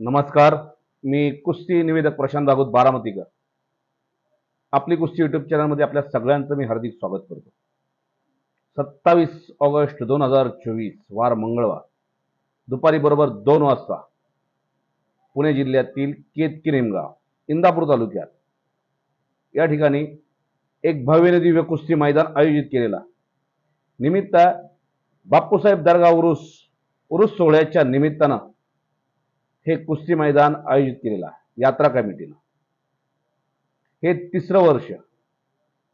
नमस्कार. मी कुस्ती निवेदक प्रशांत भागवत बारामतीकर. आपली कुस्ती युट्यूब चॅनलमध्ये आपल्या सगळ्यांचं मी हार्दिक स्वागत करतो. सत्तावीस ऑगस्ट दोन हजार चोवीस वार मंगळवार. दुपारी बरोबर दोन वाजता पुणे जिल्ह्यातील केतकी निमगाव इंदापूर तालुक्यात. या ठिकाणी एक भव्य दिव्य कुस्ती मैदान आयोजित केलेला. निमित्त बापूसाहेब दर्गा उरुस उरुस सोहळ्याच्या निमित्तानं हे कुस्ती मैदान आयोजित केलेलं आहे यात्रा कमिटीनं. हे तिसरं वर्ष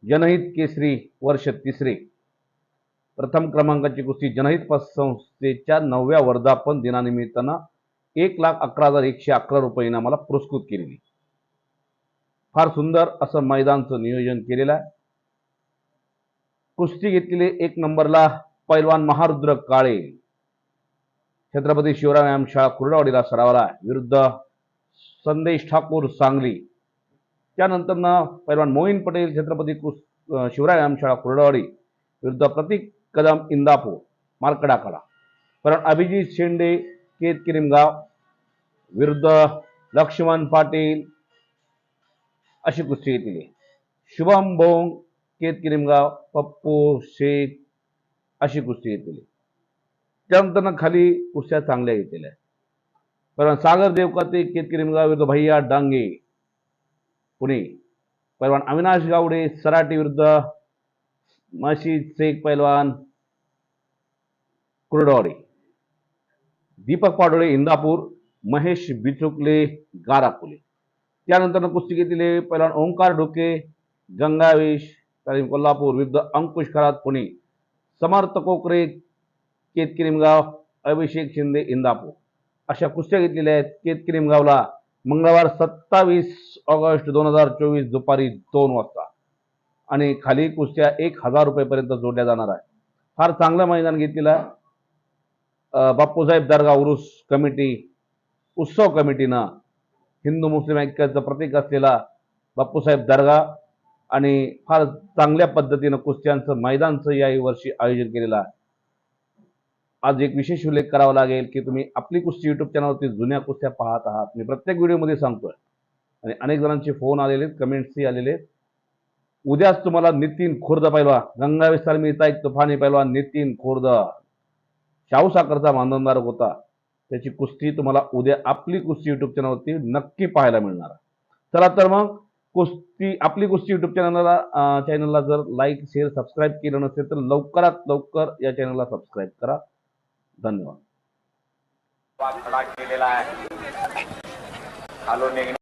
जनहित केसरी वर्ष तिसरे. प्रथम क्रमांकाची कुस्ती जनहित संस्थेच्या नवव्या वर्धापन दिनानिमित्तानं एक लाख अकरा हजार एकशे अकरा रुपये मला पुरस्कृत केलेली. फार सुंदर असं मैदानचं नियोजन केलेलं आहे. कुस्ती घेतलेले एक नंबरला पैलवान महारुद्र काळे छत्रपती शिवराय व्यायामशाळा कुर्डावाडीला सरावाला विरुद्ध संदेश ठाकूर सांगली. त्यानंतरनं पैलवान मोईन पटेल छत्रपती कुस शिवराय व्यायामशाळा कुर्डावाडी विरुद्ध प्रतीक कदम इंदापूर मार्कडाकडा कारण अभिजित शेंडे केत किरिमगाव विरुद्ध लक्ष्मण पाटील अशी कुस्ती घेतलेली शुभम भोंग केत किरिमगाव पप्पू शेख अशी कुस्ती घेतलेली त्यानंतर खाली कुस्त्या चांगल्या घेतलेल्या आहेत पण सागर देवकाते केतकी निमगाव विरुद्ध भैया डांगे पुणे. पैलवान अविनाश गावडे सराटी विरुद्ध मशीद शेख पैलवान कुरडवाडी. दीपक पाडोळे इंदापूर महेश बिचुकले गारापुले. त्यानंतर कुस्ती घेतलेले पैलवान ओंकार ढोके गंगावेश कोल्हापूर विरुद्ध अंकुश खरात पुणे. समर्थ कोकरे केतकिरीमगाव अभिषेक शिंदे इंदापूर. अशा कुस्त्या घेतलेल्या आहेत. केतकिरीमगावला मंगळवार सत्तावीस ऑगस्ट दोन हजार चोवीस दुपारी दोन वाजता. आणि खाली कुस्त्या एक हजार रुपयेपर्यंत जोडल्या जाणार आहे फार चांगलं मैदान घेतलेलं आहे. बाप्पूसाहेब बापूसाहेब दर्गा उरुस कमिटी उत्सव कमिटीनं हिंदू मुस्लिम ऐक्याचं प्रतीक असलेला बाप्पूसाहेब दर्गा आणि फार चांगल्या पद्धतीनं कुस्त्यांचं मैदानचं याही वर्षी आयोजन केलेलं आहे. आज एक विशेष उल्लेख करावा लागेल की तुम्ही आपली कुस्ती युट्यूब चॅनलवरती जुन्या कुस्त्या पाहत आहात. मी प्रत्येक व्हिडिओमध्ये सांगतोय. आणि अनेक जणांचे फोन आलेले आहेत कमेंट्सही आलेले आहेत. उद्याच तुम्हाला नितीन खुर्द पाहिला गंगा विस्तार मिळता एक तुफानी पाहिला नितीन खुर्द. शाहू साखरचा मानधनधारक होता. त्याची कुस्ती तुम्हाला उद्या आपली कुस्ती युट्यूब चॅनलवरती नक्की पाहायला मिळणार. चला तर मग कुस्ती आपली कुस्ती युट्यूब चॅनलला चॅनलला जर लाईक शेअर सबस्क्राईब केलं नसेल तर लवकरात लवकर या चॅनलला सबस्क्राईब करा. धन्यवाद. खडा केलेला आहे. खालून निघणे